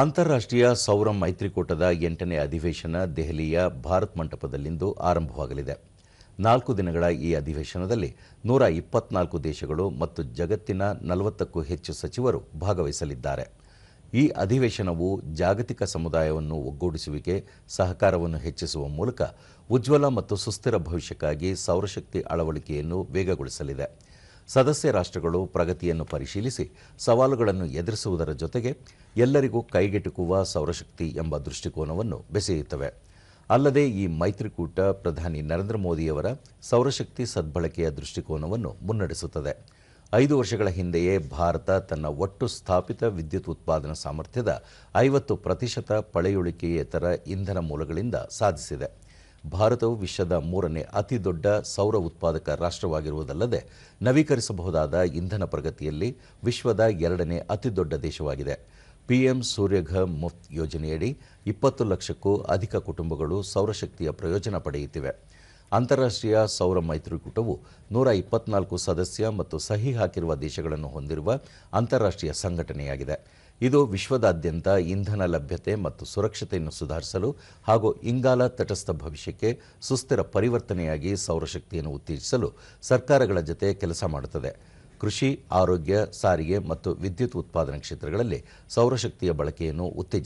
ಅಂತಾರಾಷ್ಟ್ರೀಯ ಸೌರ ಮೈತ್ರಿಕೂಟದ ಎಂಟನೇ ಅಧಿವೇಶನ ದೆಹಲಿಯ ಭಾರತ್ ಮಂಟಪದಲ್ಲಿಂದು ಆರಂಭವಾಗಲಿದೆ. ನಾಲ್ಕು ದಿನಗಳ ಈ ಅಧಿವೇಶನದಲ್ಲಿ ನೂರ ಇಪ್ಪತ್ನಾಲ್ಕು ದೇಶಗಳು ಮತ್ತು ಜಗತ್ತಿನ ನಲವತ್ತಕ್ಕೂ ಹೆಚ್ಚು ಸಚಿವರು ಭಾಗವಹಿಸಲಿದ್ದಾರೆ. ಈ ಅಧಿವೇಶನವು ಜಾಗತಿಕ ಸಮುದಾಯವನ್ನು ಒಗ್ಗೂಡಿಸುವಿಕೆ, ಸಹಕಾರವನ್ನು ಹೆಚ್ಚಿಸುವ ಮೂಲಕ ಉಜ್ವಲ ಮತ್ತು ಸುಸ್ಥಿರ ಭವಿಷ್ಯಕ್ಕಾಗಿ ಸೌರಶಕ್ತಿ ಅಳವಡಿಕೆಯನ್ನು ವೇಗಗೊಳಿಸಲಿದೆ. ಸದಸ್ಯ ರಾಷ್ಟ್ರಗಳು ಪ್ರಗತಿಯನ್ನು ಪರಿಶೀಲಿಸಿ ಸವಾಲುಗಳನ್ನು ಎದುರಿಸುವುದರ ಜೊತೆಗೆ ಎಲ್ಲರಿಗೂ ಕೈಗೆಟುಕುವ ಸೌರಶಕ್ತಿ ಎಂಬ ದೃಷ್ಟಿಕೋನವನ್ನು ಬೆಸೆಯುತ್ತವೆ. ಅಲ್ಲದೆ ಈ ಮೈತ್ರಿಕೂಟ ಪ್ರಧಾನಿ ನರೇಂದ್ರ ಮೋದಿಯವರ ಸೌರಶಕ್ತಿ ಸದ್ಬಳಕೆಯ ದೃಷ್ಟಿಕೋನವನ್ನು ಮುನ್ನಡೆಸುತ್ತದೆ. ಐದು ವರ್ಷಗಳ ಹಿಂದೆಯೇ ಭಾರತ ತನ್ನ ಒಟ್ಟು ಸ್ಥಾಪಿತ ವಿದ್ಯುತ್ ಉತ್ಪಾದನಾ ಸಾಮರ್ಥ್ಯದ ಐವತ್ತು ಪ್ರತಿಶತ ಪಳೆಯುಳಿಕೆಯೇತರ ಇಂಧನ ಮೂಲಗಳಿಂದ ಸಾಧಿಸಿದೆ. ಭಾರತವು ವಿಶ್ವದ ಮೂರನೇ ಅತಿ ದೊಡ್ಡ ಸೌರ ಉತ್ಪಾದಕ ರಾಷ್ಟ್ರವಾಗಿರುವುದಲ್ಲದೆ ನವೀಕರಿಸಬಹುದಾದ ಇಂಧನ ಪ್ರಗತಿಯಲ್ಲಿ ವಿಶ್ವದ ಎರಡನೇ ಅತಿದೊಡ್ಡ ದೇಶವಾಗಿದೆ. ಪಿಎಂ ಸೂರ್ಯಘ ಮುಫ್ತ್ ಯೋಜನೆಯಡಿ ಇಪ್ಪತ್ತು ಲಕ್ಷಕ್ಕೂ ಅಧಿಕ ಕುಟುಂಬಗಳು ಸೌರಶಕ್ತಿಯ ಪ್ರಯೋಜನ ಪಡೆಯುತ್ತಿವೆ. ಅಂತಾರಾಷ್ಟ್ರೀಯ ಸೌರ ಮೈತ್ರಿಕೂಟವು ನೂರ ಇಪ್ಪತ್ನಾಲ್ಕು ಸದಸ್ಯ ಮತ್ತು ಸಹಿ ಹಾಕಿರುವ ದೇಶಗಳನ್ನು ಹೊಂದಿರುವ ಅಂತಾರಾಷ್ಟ್ರೀಯ ಸಂಘಟನೆಯಾಗಿದೆ. ಇದು ವಿಶ್ವದಾದ್ಯಂತ ಇಂಧನ ಲಭ್ಯತೆ ಮತ್ತು ಸುರಕ್ಷತೆಯನ್ನು ಸುಧಾರಿಸಲು ಹಾಗೂ ಇಂಗಾಲ ತಟಸ್ಥ ಭವಿಷ್ಯಕ್ಕೆ ಸುಸ್ಥಿರ ಪರಿವರ್ತನೆಯಾಗಿ ಸೌರಶಕ್ತಿಯನ್ನು ಉತ್ತೇಜಿಸಲು ಸರ್ಕಾರಗಳ ಜತೆ ಕೆಲಸ ಮಾಡುತ್ತದೆ. ಕೃಷಿ, ಆರೋಗ್ಯ, ಸಾರಿಗೆ ಮತ್ತು ವಿದ್ಯುತ್ ಉತ್ಪಾದನಾ ಕ್ಷೇತ್ರಗಳಲ್ಲಿ ಸೌರಶಕ್ತಿಯ ಬಳಕೆಯನ್ನು ಉತ್ತೇಜಿಸ